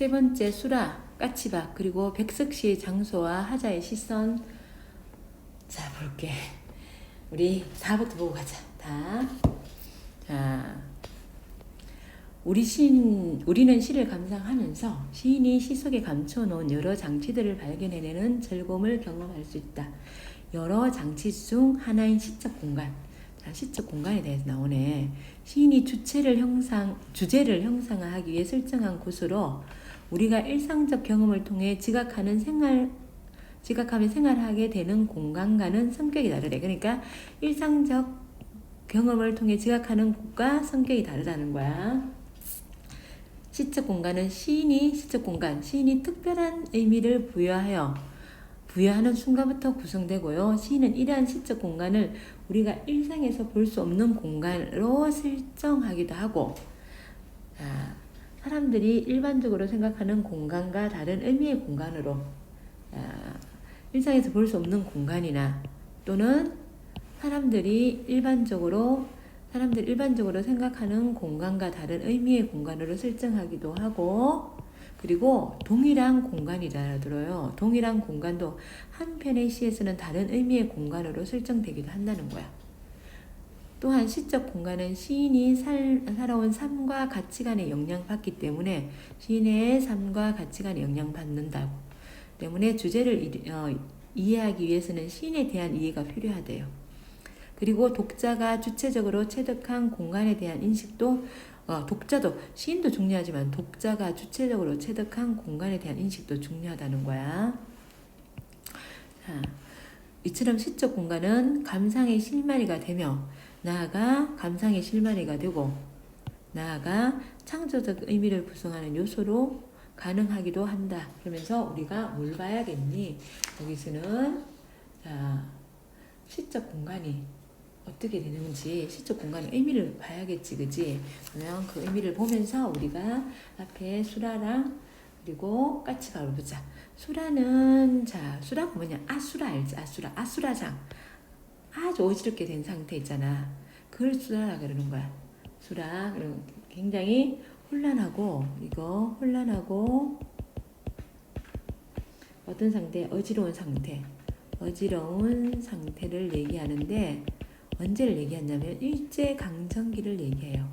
세 번째 수라, 까치박, 그리고 백석시의 장소와 하자의 시선. 자, 볼게. 우리 4부터 보고 가자. 다. 자. 우리 시인, 우리는 시를 감상하면서 시인이 시 속에 감춰놓은 여러 장치들을 발견해내는 즐거움을 경험할 수 있다. 여러 장치 중 하나인 시적 공간. 자, 시적 공간에 대해서 나오네. 시인이 주체를 형상, 주제를 형상화하기 위해 설정한 곳으로 우리가 일상적 경험을 통해 지각하는 생활, 지각하며 생활하게 되는 공간과는 성격이 다르대. 그러니까 일상적 경험을 통해 지각하는 곳과 성격이 다르다는 거야. 시적 공간은 시인이 시적 공간, 시인이 특별한 의미를 부여하여 부여하는 순간부터 구성되고요. 시인은 이러한 시적 공간을 우리가 일상에서 볼 수 없는 공간으로 설정하기도 하고, 아, 사람들이 일반적으로 생각하는 공간과 다른 의미의 공간으로 아, 일상에서 볼 수 없는 공간이나 또는 사람들이 일반적으로 사람들 일반적으로 생각하는 공간과 다른 의미의 공간으로 설정하기도 하고 그리고 동일한 공간이라 들어요. 동일한 공간도 한 편의 시에서는 다른 의미의 공간으로 설정되기도 한다는 거야. 또한 시적 공간은 시인이 살, 살아온 삶과 가치관에 영향받기 때문에 시인의 삶과 가치관에 영향받는다고 때문에 주제를 이, 어, 이해하기 위해서는 시인에 대한 이해가 필요하대요. 그리고 독자가 주체적으로 체득한 공간에 대한 인식도 어, 독자도 시인도 중요하지만 독자가 주체적으로 체득한 공간에 대한 인식도 중요하다는 거야. 자, 이처럼 시적 공간은 감상의 실마리가 되며 나아가 감상의 실마리가 되고 나아가 창조적 의미를 구성하는 요소로 가능하기도 한다. 그러면서 우리가 뭘 봐야겠니? 여기서는 자, 시적 공간이 어떻게 되는지 시적 공간의 의미를 봐야겠지, 그지? 그러면 그 의미를 보면서 우리가 앞에 수라랑 그리고 까치가를 보자. 수라는 자, 수라가 뭐냐? 아수라 알지? 아수라, 아수라장. 아주 어지럽게 된 상태 있잖아. 그걸 수라라 그러는 거야. 수라. 굉장히 혼란하고 이거 혼란하고 어떤 상태? 어지러운 상태. 어지러운 상태를 얘기하는데 언제를 얘기하냐면 일제 강점기를 얘기해요.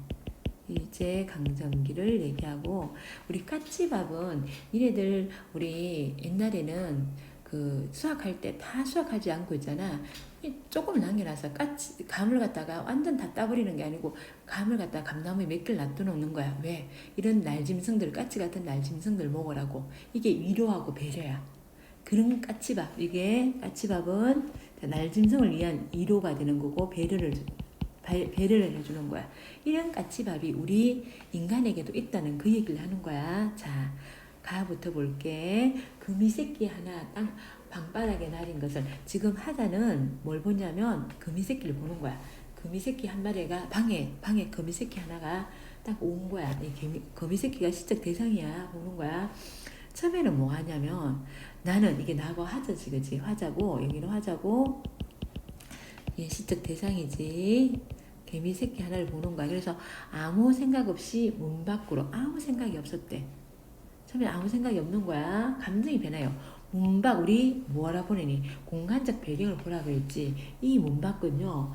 일제 강점기를 얘기하고 우리 까치밥은 이래들 우리 옛날에는 그 수확할 때 다 수확하지 않고 있잖아. 조금 남겨놔서 까치 감을 갖다가 완전 다 따버리는 게 아니고 감을 갖다가 감나무에 몇 개를 놔둬놓는 거야. 왜? 이런 날짐승들 까치 같은 날짐승들 먹으라고 이게 위로하고 배려야. 그런 까치밥 이게 까치밥은 날짐승을 위한 위로가 되는 거고 배려를 배려를 해주는 거야. 이런 까치밥이 우리 인간에게도 있다는 그 얘기를 하는 거야. 자, 가부터 볼게. 금이 새끼 하나 땅 방바닥에 날인 것을 지금 하자는 뭘 보냐면 금이 새끼를 보는 거야. 금이 새끼 한 마리가 방에 방에 금이 새끼 하나가 딱 온 거야. 이 개미, 금이 새끼가 시적 대상이야 보는 거야. 처음에는 뭐 하냐면 나는 이게 나하고 화자지 그지 화자고 여기는 화자고 얘 시적 대상이지 개미 새끼 하나를 보는 거야. 그래서 아무 생각 없이 문 밖으로 아무 생각이 없었대. 처음에 아무 생각이 없는 거야. 감정이 변해요. 문밖 우리 뭐라 보내니 공간적 배경을 보라 그랬지. 이 문 밖은요.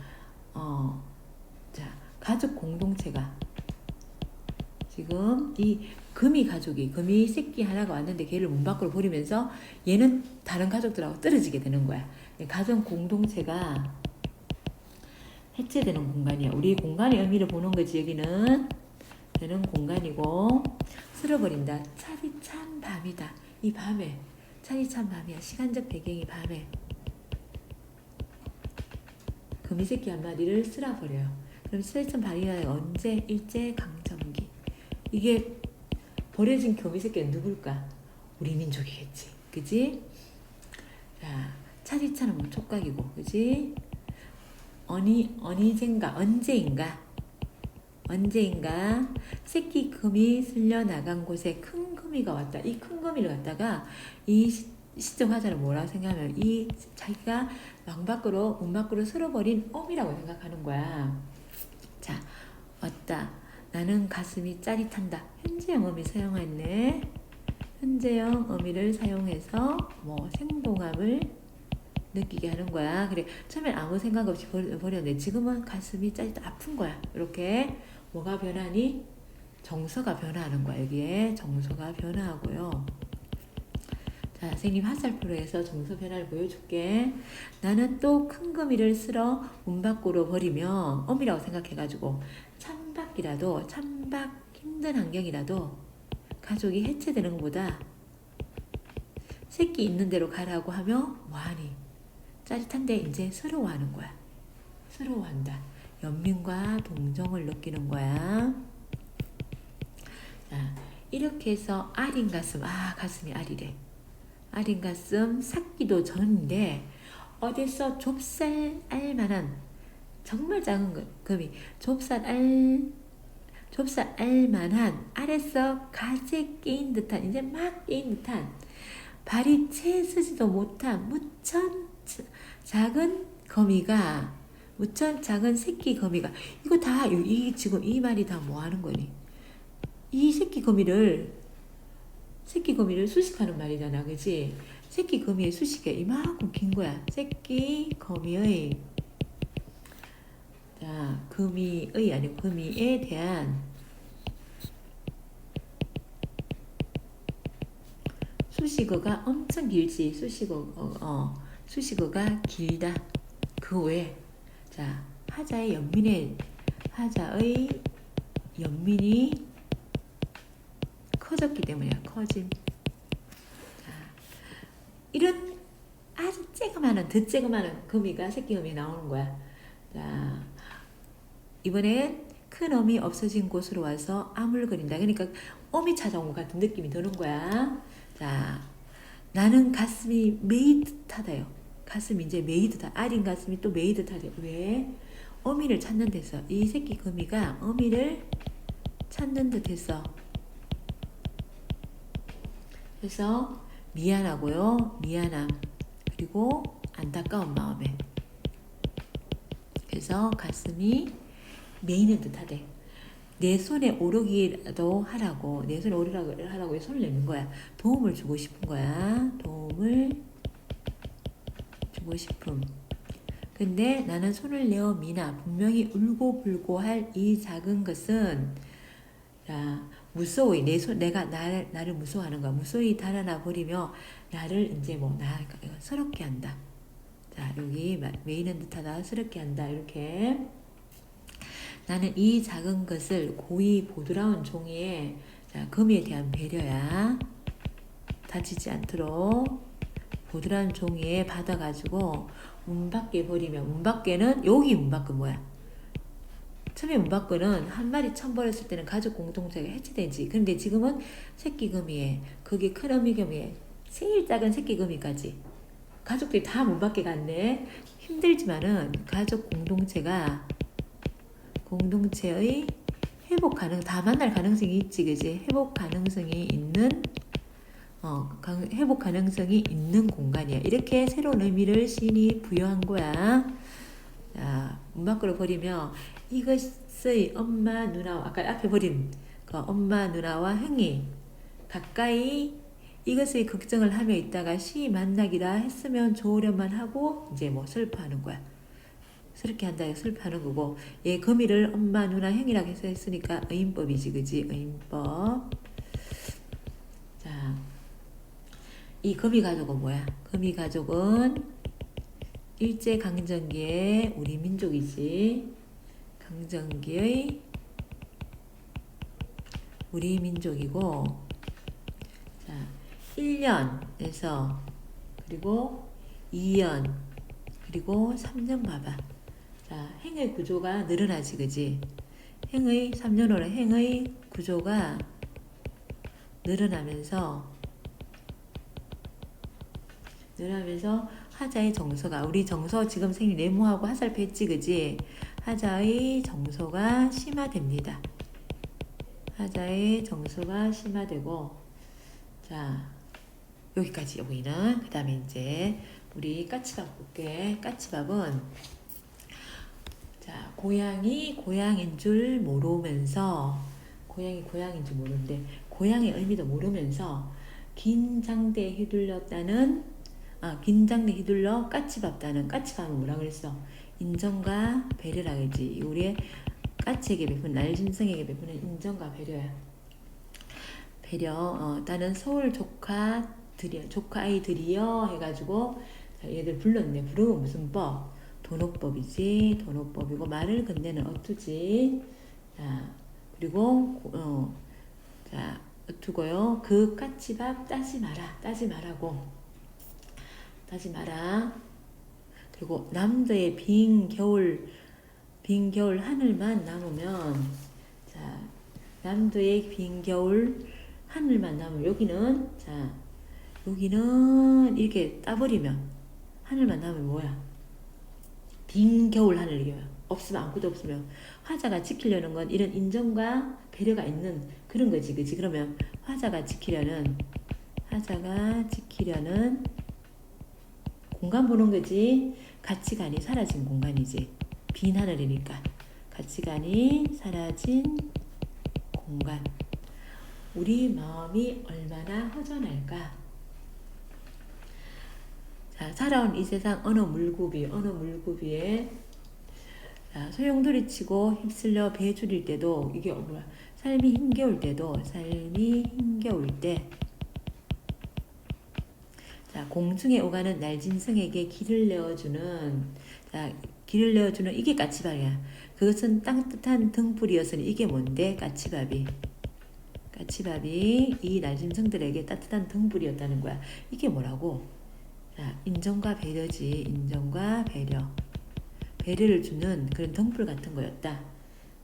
어, 자 가족 공동체가 지금 이 금이 가족이 금이 새끼 하나가 왔는데 걔를 문 밖으로 버리면서 얘는 다른 가족들하고 떨어지게 되는 거야. 가정 공동체가 해체되는 공간이야. 우리 공간의 의미를 보는 거지 여기는 되는 공간이고 쓸어버린다. 차디 찬 밤이다. 이 밤에 차디 찬 밤이야. 시간적 배경이 밤에 금이 새끼 한 마리를 쓸어버려요. 그럼 쓰레찬 밤이가 언제 일제 강점기 이게 버려진 교미 새끼는 누굴까? 우리 민족이겠지. 그지? 자, 차디차는 뭐 촉각이고, 그지? 어니, 어니젠가, 언제인가? 언제인가? 새끼 금이 쓸려 나간 곳에 큰 금이가 왔다. 이 큰 금이를 갖다가 이 시적 화자를 뭐라고 생각하면 이 자기가 왕 밖으로, 문 밖으로 쓸어버린 엄이라고 생각하는 거야. 자, 왔다. 나는 가슴이 짜릿한다. 현재 영음이 사용했네. 현재형 어미를 사용해서 뭐 생동함을 느끼게 하는 거야. 그래 처음엔 아무 생각 없이 버렸는데 지금은 가슴이 짜릿 아픈 거야. 이렇게 뭐가 변하니? 정서가 변화하는 거야. 여기에 정서가 변화하고요. 자, 선생님 화살표로해서 정서 변화를 보여줄게. 나는 또 큰 거미를 쓸어 문 밖으로 버리며 어미라고 생각해가지고 찬박이라도 찬박 힘든 환경이라도 가족이 해체되는 것보다 새끼 있는 대로 가라고 하며 뭐하니 짜릿한데 이제 서러워하는 거야. 서러워한다. 연민과 동정을 느끼는 거야. 자, 이렇게 해서 아린 가슴, 아 가슴이 아리래. 아린 가슴 삭기도 전인데 어디서 좁쌀 알만한 정말 작은 거- 금이 좁쌀 알 좁쌀 알만한 알에서 가재 끼인 듯한 이제 막 끼인 듯한 발이 채 쓰지도 못한 무천 자- 작은 거미가 무천 작은 새끼 거미가 이거 다 이 지금 이 말이 다 뭐 하는 거니? 이 새끼 거미를 새끼 거미를 수식하는 말이잖아, 그지? 새끼 거미의 수식이 이만큼 긴 거야. 새끼 거미의 자 거미의 아니고 거미에 대한 수식어가 엄청 길지. 수식어 어, 어 수식어가 길다. 그 외에 자 하자의 연민의 하자의 연민이 커졌기 때문이야. 커짐. 자, 이런 아주 쬐그마한 더 쬐그마한 거미가 새끼 거미 나오는 거야. 자, 이번엔 큰 어미 없어진 곳으로 와서 아물거린다. 그러니까 어미 찾아온 것 같은 느낌이 드는 거야. 자, 나는 가슴이 메이듯하다요. 가슴이 이제 메이듯하. 아린 가슴이 또 메이듯하대요. 왜? 어미를 찾는 데서 이 새끼 거미가 어미를 찾는 듯해서 그래서 미안하고요. 미안함. 그리고 안타까운 마음에. 그래서 가슴이 메이는 듯하대. 내 손에 오르기라도 하라고 내 손에 오르라고 하라고 손을 내는 거야. 도움을 주고 싶은 거야. 도움을 주고 싶음. 근데 나는 손을 내어 미나 분명히 울고 불고 할 이 작은 것은 자 무서워이 내 손 내가 나를 나를 무서워하는 거야. 무서워이 달아나 버리며 나를 이제 뭐 나 서럽게 한다. 자 여기 메이는 듯하다 서럽게 한다 이렇게 나는 이 작은 것을 고이 보드라운 종이에 자, 금에 대한 배려야 다치지 않도록 보드라운 종이에 받아가지고 문 밖에 버리면 문 밖에는 여기 문 밖은 뭐야? 처음에 문 밖은 한 마리 처음 버렸을 때는 가족 공동체가 해체되지. 근데 지금은 새끼 금이에 거기 큰 어미 금이에 제일 작은 새끼 금이까지 가족들이 다 문 밖에 갔네. 힘들지만은 가족 공동체가 공동체의 회복 가능 다 만날 가능성이 있지 그지 회복 가능성이 있는 어 가- 회복 가능성이 있는 공간이야. 이렇게 새로운 의미를 시인이 부여한 거야. 자 문 밖으로 버리며 이것의 엄마 누나와 아까 앞에 버린 그 엄마 누나와 형이 가까이 이것의 걱정을 하며 있다가 시 만나기라 했으면 좋으려만 하고 이제 뭐 슬퍼하는 거야. 슬프게 한다 슬퍼하는 거고. 얘 거미를 엄마 누나 형이라고 해서 했으니까 의인법이지 그지? 의인법 자 이 거미 가족은 뭐야? 거미 가족은 일제 강점기의 우리 민족이지. 강점기의 우리 민족이고 자 1년에서 그리고 2년 그리고 3년 봐봐. 자, 행의 구조가 늘어나지, 그지? 행의, 3년호는 행의 구조가 늘어나면서, 늘어나면서 하자의 정서가, 우리 정서 지금 생이 네모하고 화살표 했지, 그지? 하자의 정서가 심화됩니다. 하자의 정서가 심화되고, 자, 여기까지, 여기는. 그 다음에 이제, 우리 까치밥 볼게. 까치밥은, 자, 고양이 고양인 줄 모르면서 고양이 고양인 줄 모르는데 고양의 의미도 모르면서 긴 장대에 휘둘렸다는 아 긴장대 휘둘러 까치밥 따는 까치밥은 뭐라 그랬어? 인정과 배려라 그랬지. 우리의 까치에게 베푼 날 짐승에게 베푸는 인정과 배려야. 배려. 어, 나는 서울 조카들이 조카 아이들이여 해가지고 자, 얘들 불렀네. 부르면 무슨 법? 도노법이지. 도노법이고 말을 건네는 어투지. 자 그리고 어, 자 어투고요. 그 까치밥 따지 마라. 따지 말라고. 따지 마라. 그리고 남도의 빈 겨울 빈 겨울 하늘만 남으면 자 남도의 빈 겨울 하늘만 남으면 여기는 자 여기는 이렇게 따버리면 하늘만 남으면 뭐야? 빈 겨울 하늘 이게 없으면 아무것도 없으면 화자가 지키려는 건 이런 인정과 배려가 있는 그런 거지 그지? 그러면 화자가 지키려는 화자가 지키려는 공간 보는 거지. 가치관이 사라진 공간이지. 빈 하늘이니까. 가치관이 사라진 공간. 우리 마음이 얼마나 허전할까? 자 살아온 이 세상 어느 물고비 어느 물고비에 자, 소용돌이치고 휩쓸려 배 줄일 때도 이게 삶이 힘겨울 때도 삶이 힘겨울 때 자, 공중에 오가는 날짐승에게 길을 내어주는 자, 길을 내어주는 이게 까치밥이야. 그것은 따뜻한 등불이었으니 이게 뭔데? 까치밥이. 까치밥이 이 날짐승들에게 따뜻한 등불이었다는 거야. 이게 뭐라고? 자, 인정과 배려지. 인정과 배려. 배려를 주는 그런 등불 같은 거였다.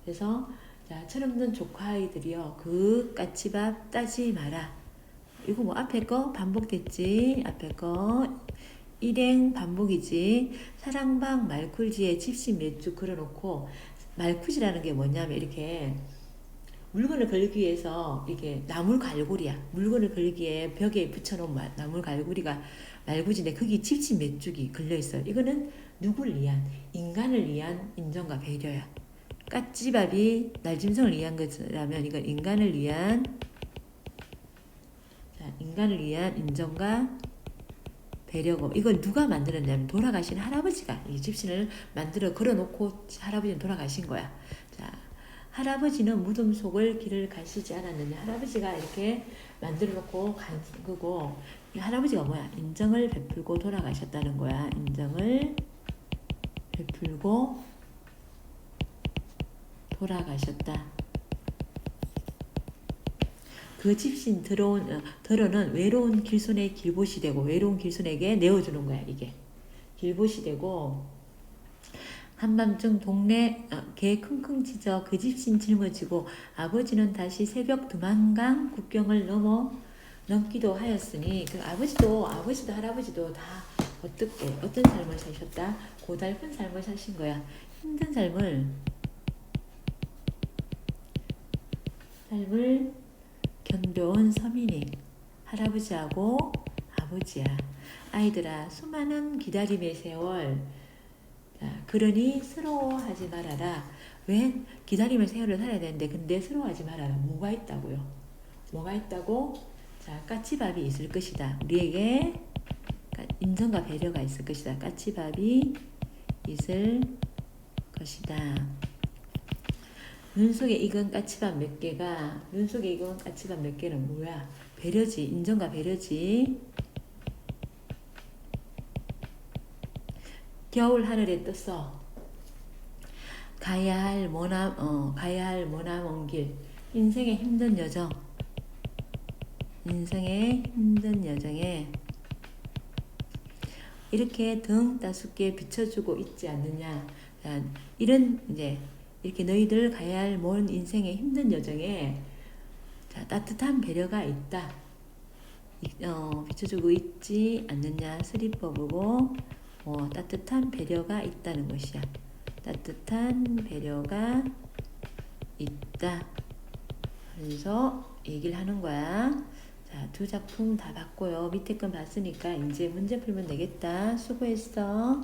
그래서 자, 철없는 조카 아이들이여 그 까치밥 따지 마라. 이거 뭐 앞에 거 반복됐지. 앞에 거 일행 반복이지. 사랑방 말쿨지에 집신 몇주 그려놓고 말쿨지라는 게 뭐냐면 이렇게 물건을 걸기 위해서 이게 나물 갈고리야. 물건을 걸기에 벽에 붙여놓은 마- 나물 갈고리가 말구지인데 거기 집신 몇 줄이 걸려 있어요. 이거는 누구를 위한 인간을 위한 인정과 배려야. 까치밥이 날짐승을 위한 것이라면 이건 인간을 위한 자, 인간을 위한 인정과 배려고 이걸 누가 만들었냐면 돌아가신 할아버지가 이 집신을 만들어 걸어놓고 할아버지는 돌아가신 거야. 자, 할아버지는 무덤 속을 길을 가시지 않았느냐. 할아버지가 이렇게 만들어 놓고 간 거고 이 할아버지가 뭐야? 인정을 베풀고 돌아가셨다는 거야. 인정을 베풀고 돌아가셨다. 그 집신 들어온 어, 들어는 외로운 길손의 길봇이 되고 외로운 길손에게 내어주는 거야 이게. 길봇이 되고 한밤중 동네 어, 개 킁킁 짖어 그 집신 짊어지고 아버지는 다시 새벽 두만강 국경을 넘어 넘기도 하였으니 그 아버지도 아버지도 할아버지도 다 어떻게 어떤 삶을 사셨다? 고달픈 삶을 사신 거야. 힘든 삶을 삶을 견뎌온 서민이 할아버지하고 아버지야. 아이들아 수많은 기다림의 세월. 자, 그러니 서러워하지 말아라. 왜 기다림의 세월을 살아야 되는데 근데 서러워하지 말아라. 뭐가 있다고요? 뭐가 있다고? 자 까치밥이 있을 것이다. 우리에게 까- 인정과 배려가 있을 것이다. 까치밥이 있을 것이다 눈 속에 익은 까치밥 몇 개가 눈 속에 익은 까치밥 몇 개는 뭐야? 배려지 인정과 배려지. 겨울 하늘에 떴어. 가야 할 머남 어 가야 할 머나먼 길 인생의 힘든 여정 인생의 힘든 여정에 이렇게 등 따숩게 비춰주고 있지 않느냐 자, 이런 이제 이렇게 너희들 가야 할 먼 인생의 힘든 여정에 자, 따뜻한 배려가 있다. 이- 어, 비춰주고 있지 않느냐 스리법이고 어, 따뜻한 배려가 있다는 것이야. 따뜻한 배려가 있다. 그래서 얘기를 하는 거야. 자, 두 작품 다 봤고요. 밑에 건 봤으니까 이제 문제 풀면 되겠다. 수고했어.